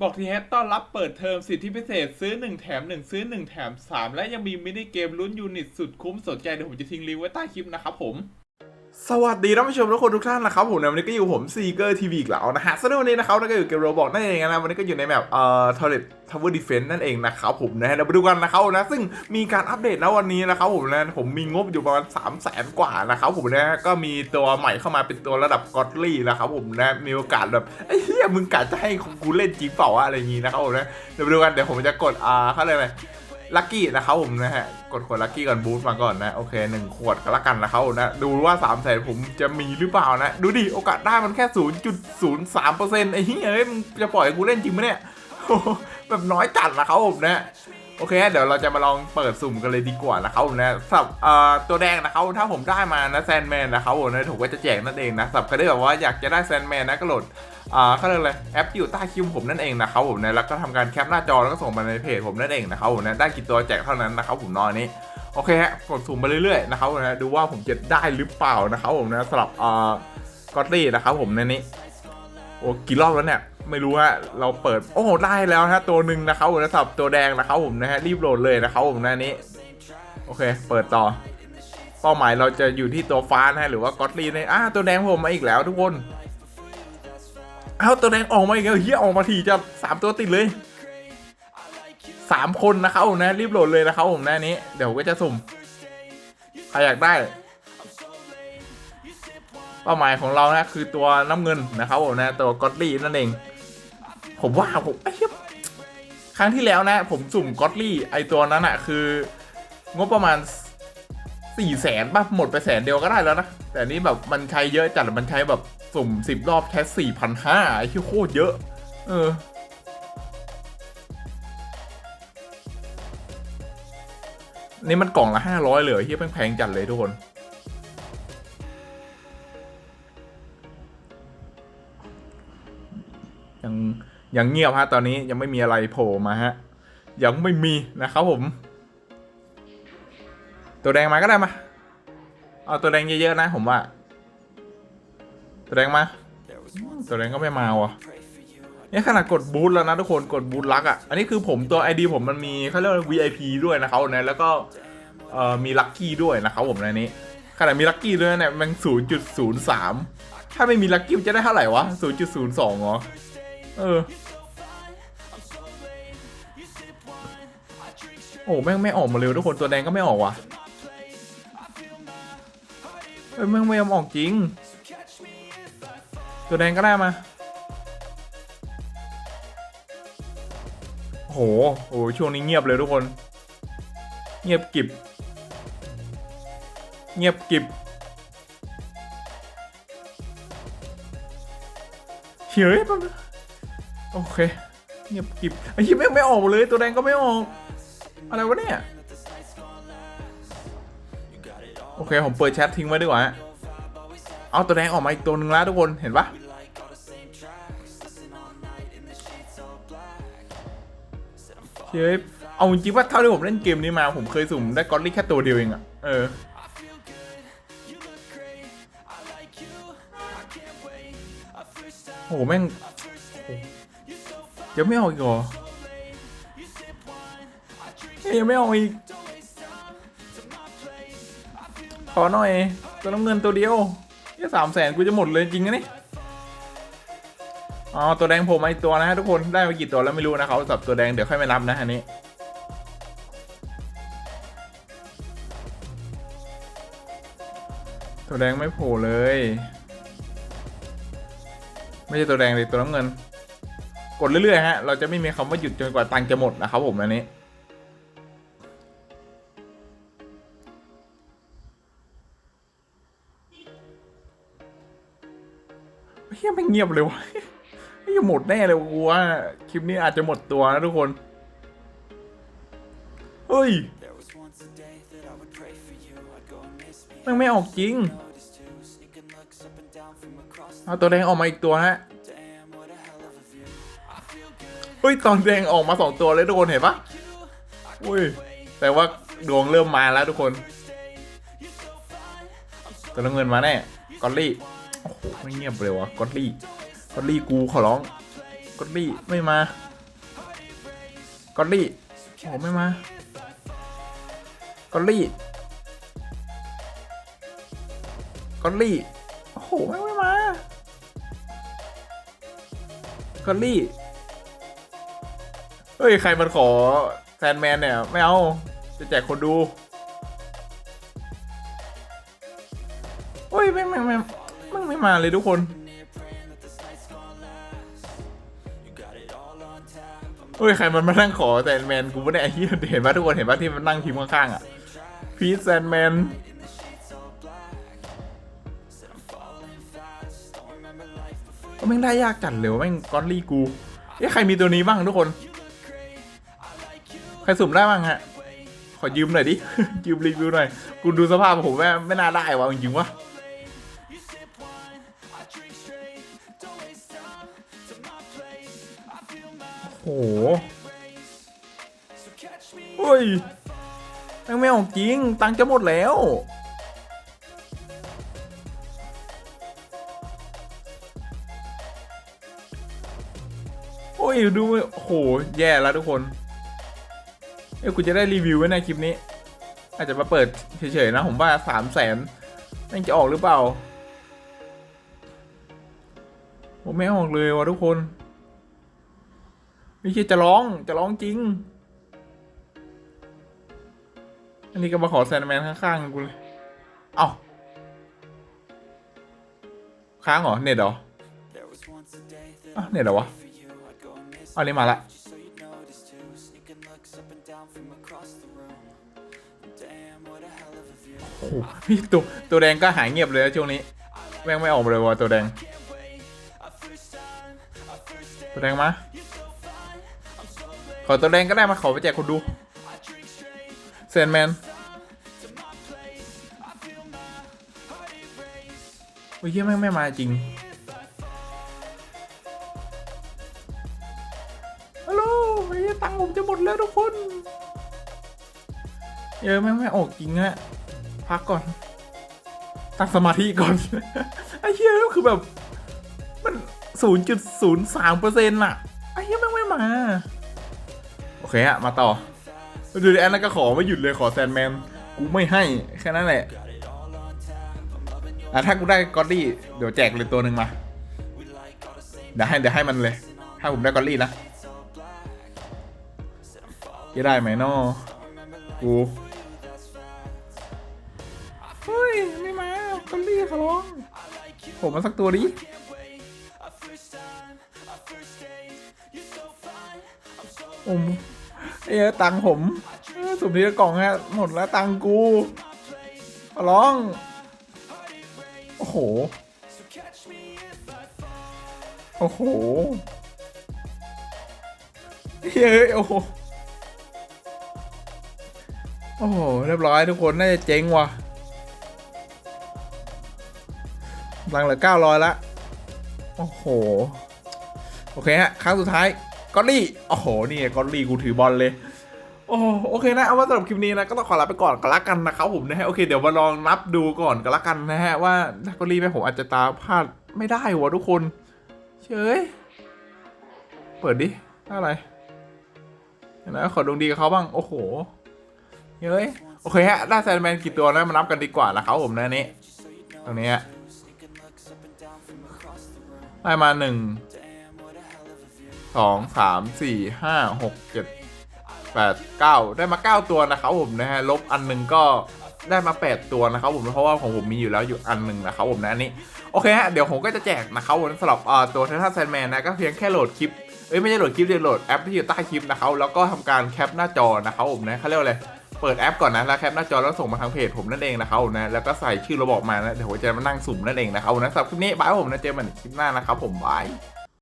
บอกทีเฮดต้อนรับเปิดเทอมสิทธิพิเศษซื้อ 1 แถม 1 ซื้อ 1 แถม 3 และยังมีมินิเกมลุ้นยูนิตสุดคุ้มสนใจเดี๋ยวผมจะทิ้งลิงก์ไว้ใต้คลิปนะครับผม สวัสดีท่านผู้ชมทุกคนทุกท่านนะครับผมในวันนี้ก็อยู่ผมซีเกอร์ทีวีอีกแล้วนะฮะซึ่งในวันนี้นะครับเราก็อยู่เกมโรบอกนั่นเองนะวันนี้ก็อยู่ในแมปเอ่อทอร์เรตทาวเวอร์ดิเฟนนั่นเองนะครับผมนะฮะเราไปดูกันนะครับนะซึ่งมีการอัปเดตแล้ววันนี้นะครับผมนะผมมีงบอยู่ประมาณ3 0 0แสนกว่านะครับผมนะก็มีตัวใหม่เข้ามาเป็นตัวระดับกอตลี่นะครับผมนะมีโอกาสแบบไอ้เหี้ยมึงกะจะให้กูเล่นจริงเปล่าอะไรอย่างงี้นะครับผมนะเดี๋ยวไปดูกันเดี๋ยวผมจะกดอ่าเขาเรียกอะไร ลัคกี้นะครับผมนะฮะกดขวดลัคกี้ก่อนบูทมาก่อนนะโอเคหนึ่งขวดก็แล้วกันนะครับนะดูว่า3ามแสนผมจะมีหรือเปล่านะ ดูดิโอกาสได้มันแค่0.03%ไอ้เหี้ยเอ้ยมึงจะปล่อยให้กูเล่นจริงไหมเนี่ยโหแบบน้อยจัดนะครับผมนะโอเค เดี๋ยวเราจะมาลองเปิดสุ่มกันเลยดีกว่านะครับผมนะสับเอ่อตัวแดงนะครับถ้าผมได้มานะแซนแมนนะครับผมนะถูกก็จะแจกนั่นเองนะสับใครที่แบบว่าอยากจะได้แซนแมนนะก็โหลด อ่าเขาเรียกอะไรแอปที่อยู่ใต้คลิปผมนั่นเองนะครับผมนะแล้วก็ทำการแคปหน้าจอแล้วก็ส่งมาในเพจผมนั่นเองนะครับผมนะได้กี่ตัวแจกเท่านั้นนะครับผมนอนนี้โอเคฮะกดสุ่มไปเรื่อยๆนะครับผมนะดูว่าผมจะได้หรือเปล่านะครับผมนะสำหรับอ่ากอตลี่นะครับผมในนี้โอ้กี่รอบแล้วเนี่ยไม่รู้ฮะเราเปิดโอ้ได้แล้วฮะตัวหนึ่งนะครับผมนะสำหรับตัวแดงนะครับผมนะฮะรีบโหลดเลยนะครับผมนะอันนี้โอเค เปิดต่อ เป้าหมายเราจะอยู่ที่ตัวฟ้านะฮะหรือว่ากอตลี่ในอ่าตัวแดงผมมาอีกแล้วทุกคน เอาตัวแดงออกมาอีกแล้วเฮียออกมาทีจะสามตัวติดเลยสามคนนะครับผมนะรีบโหลดเลยนะครับผมนะนี้ เดี๋ยวก็จะสุ่มใครอยากได้ เป้าหมายของเรานะคือตัวน้ำเงินนะครับผมนะตัวก็อตลี่นั่นเอง ผมว่าผมไอ้เหี้ยครั้งที่แล้วนะ ผมสุ่มก็อตลี่ไอตัวนั้นอะคือ งบประมาณสี่แสนป่ะหมดไปแสนเดียวก็ได้แล้วนะ แต่นนี้แบบมันใช้เยอะจัดมันใช้แบบ สุ่มสิบรอบแค่สี่พันห้าไอ้ที่โคตรเยอะ เออ นี่มันกล่องละห้าร้อยเลยที่แพงจัดเลยทุกคนยังยังเงียบฮะตอนนี้ยังไม่มีอะไรโผล่มาฮะ ยังไม่มีนะครับผม ตัวแดงมาก็ได้มา เอาตัวแดงเยอะๆนะผมว่า ตัวแดงมาตัวแดงก็ไม่มาว่ะเนี่ยขนาดกดบูทแล้วนะทุกคนกดบูทลักอะ อันนี้คือผมตัว ID ผมมันมีเขาเรียกว่า VIP ด้วยนะครับนะแล้วก็มีลัคกี้ด้วยนะครับผมในนี้ขนาดมีลัคกี้ด้วยเนี่ยมันศูนย์จุดศูนย์สามถ้าไม่มีลัคกี้จะได้เท่าไหร่วะศูนย์จุดศูนย์สองเหรอเออโอ้แม่งไม่ออกมาเร็วทุกคนตัวแดงก็ไม่ออกว่ะเอ้ยแม่งไม่ยอมออกจริง ตัวแดงก็ได้มา โหโหช่วงนี้เงียบเลยทุกคน เงียบกิบ เงียบกิบเฮ้ยโอเค เงียบกิบไอ้ยี่ไม่ไม่ออกเลย ตัวแดงก็ไม่ออก อะไรวะเนี่ย โอเค ผมเปิดแชททิ้งไว้ดีกว่าฮะ เอาตัวแดงออกมาอีกตัวหนึ่งแล้วทุกคนเห็นปะเฮ้เอาจริงว่าเท่าที่ผมเล่นเกมนี้มา ผมเคยสุ่มได้กอตลี่แค่ตัวเดียวเองอะเออโหแม่งยังไม่ออกอีกเหรอยังไม่ออกอีกขอหน่อยตัวน้ำเงินตัวเดียว แค่สามแสนกูจะหมดเลยจริงนะนี่อ๋อตัวแดงผมมาอีกตัวนะฮะทุกคนได้มากี่ตัวแล้วไม่รู้นะเขาสับตัวแดงเดี๋ยวค่อยไปนับนะอันนี้ตัวแดงไม่โผล่เลย ไม่ใช่ตัวแดงเลยตัวน้ำเงิน กดเรื่อยๆฮะ เราจะไม่มีคำว่าหยุดจนกว่าตังค์จะหมดนะครับผมอันนี้ เฮียไม่เงียบเลยวะไม่หมดแน่เลยกูว่าคลิปนี้อาจจะหมดตัวนะทุกคน เฮ้ยมันไม่ออกจริง เอาตัวแดงออกมาอีกตัวฮะ เฮ้ยตอนแดงออกมาสองตัวเลยทุกคนเห็นปะอุ้ยแต่ว่าดวงเริ่มมาแล้วทุกคนตัวน้ำเงินมาแน่กอลลี่ โอ้โหไม่เงียบเลยวะกอตลี่กอตลี่กูขอร้องกอตลี่ไม่มากอลลี่โอ้ไม่มากอลลี่กอลลี่โอ้โหไม่ไม่มากอลลี่เฮ้ยใครมันขอแซนแมนเนี่ยไม่เอาจะแจกคนดูโอ้ยไม่ไม่ไม่ มาเลยทุกคนเฮ้ย ใครมันมานั่งขอแซนแมนกูไม่ได้ไอ้เหี้ยเห็นปะทุกคนเห็นปะที่มันนั่งพิมพ์ข้างๆอะพีซแซนแมนก็แม่งได้ยากจัดเลยว่ะแม่งกอนลี่กูเอ้ใครมีตัวนี้บ้างทุกคน ใครสุ่มได้บ้างฮะ ขอยืมหน่อยดิ ยืมรีวิวหน่อย กูดูสภาพผมแม่ไม่น่าได้วะจริงวะ โอ้โหเฮ้ยแม่งไม่ออกจริง ตังค์จะหมดแล้ว โอ้ย ดูโอ้โห แย่แล้วทุกคน เอ้ยกูจะได้รีวิวไว้ในคลิปนี้ อาจจะมาเปิดเฉยๆนะ ผมว่าสามแสนนั่งจะออกหรือเปล่า ผมไม่ออกเลยวะทุกคนไม่ใช่จะร้องจะร้องจริง อันนี้ก็มาขอแซนแมนข้างๆกูเลย เอ้าค้างเหรอ เน็ตเหรออ้าวเน็ตเหรอวะอันนี้มาละโอ้โหพี่ตัวตัวแดงก็หายเงียบเลยช่วงนี้ แม่งไม่ออกเลยวะตัวแดง ตัวแดงมาขอตัวแดงก็ได้มาขอไปแจกคนดูเซนแมนโอ้ยเหี้ยแม่งไม่มาจริงฮัลโหลไอ้เฮียตังค์ผมจะหมดแล้วทุกคนเยอะแม่งไม่ออกจริงฮะพักก่อน ตั้งสมาธิก่อนไอ้เหี้ยคือแบบ มัน ศูนย์จุดศูนย์สามเปอร์เซ็นต์อะไอ้เหี้ยแม่งไม่มา โอเคอะมาต่อ ดูดิแอนนั่นก็ขอไม่หยุดเลยขอแซนแมน กูไม่ให้ แค่นั้นแหละ อะ ถ้ากูได้กอดดี้เดี๋ยวแจกเลยตัวหนึ่งมา เดี๋ยวให้เดี๋ยวให้มันเลย ถ้าผมได้กอดดี้นะจะได้ไหมนอกูเฮ้ย ไม่มาตอรี่ขอร้อง ผมมาสักตัวดิ ผมเอ้ตังผมสุดนี้กล่องฮะหมดแล้วตังกูร้อง โอ้โห โอ้โหเฮ้ยโอ้โหโอ้โห เรียบร้อยทุกคน น่าจะเจ๊งว่ะตังเหลือเก้าร้อยละ โอ้โห โอเคฮะ ครั้งสุดท้าย กอลลี่โอ้โหนี่ไงกอลลี่กูถือบอลเลยโอ้โอเคนะ เอาว่าสำหรับคลิปนี้นะ ก็ต้องขอลาไปก่อนกันละกันนะครับผมนะฮะ โอเค เดี๋ยวมาลองนับดูก่อนกันละกันนะฮะ ว่าถ้กอลลี่แม่ผมอาจจะตาพลาดไม่ได้วะทุกคน เฉย เปิดดิอะไรเห็นไหมขอดวงดีกับเขาบ้าง โอ้โห เฮ้ย โอเคฮะ ได้แซนแมนกี่ตัวนะ มานับกันดีกว่านะครับผมนะนนี้ตรงนี้ฮะได้มาหนึ่ง สองสามสี่ห้าหกเจ็ดแปดเก้าได้มาเก้าตัวนะครับผมนะฮะลบอันหนึ่งก็ได้มาแปดตัวนะครับผมเพราะว่าของผมมีอยู่แล้วอยู่อันหนึ่งนะครับผมนะอันนี้โอเคฮะเดี๋ยวผมก็จะแจกนะครับผมสำหรับตัวเททันแซนแมนนะก็เพียงแค่โหลดคลิปเอ้ยไม่ใช่โหลดคลิปเดียวโหลดแอปที่อยู่ใต้คลิปนะครับแล้วก็ทำการแคปหน้าจอนะครับผมนะเขาเรียกอะไรเปิดแอปก่อนนะแล้วแคปหน้าจอแล้วส่งมาทางเพจผมนั่นเองนะครับผมนะแล้วก็ใส่ชื่อเราบอกมานะเดี๋ยวผมจะมานั่งสุ่มนั่นเองนะครับผมนะสำหรับคลิปนี้บายผมนะเจอกันใหม่คลิปหน้านะครับผมบาย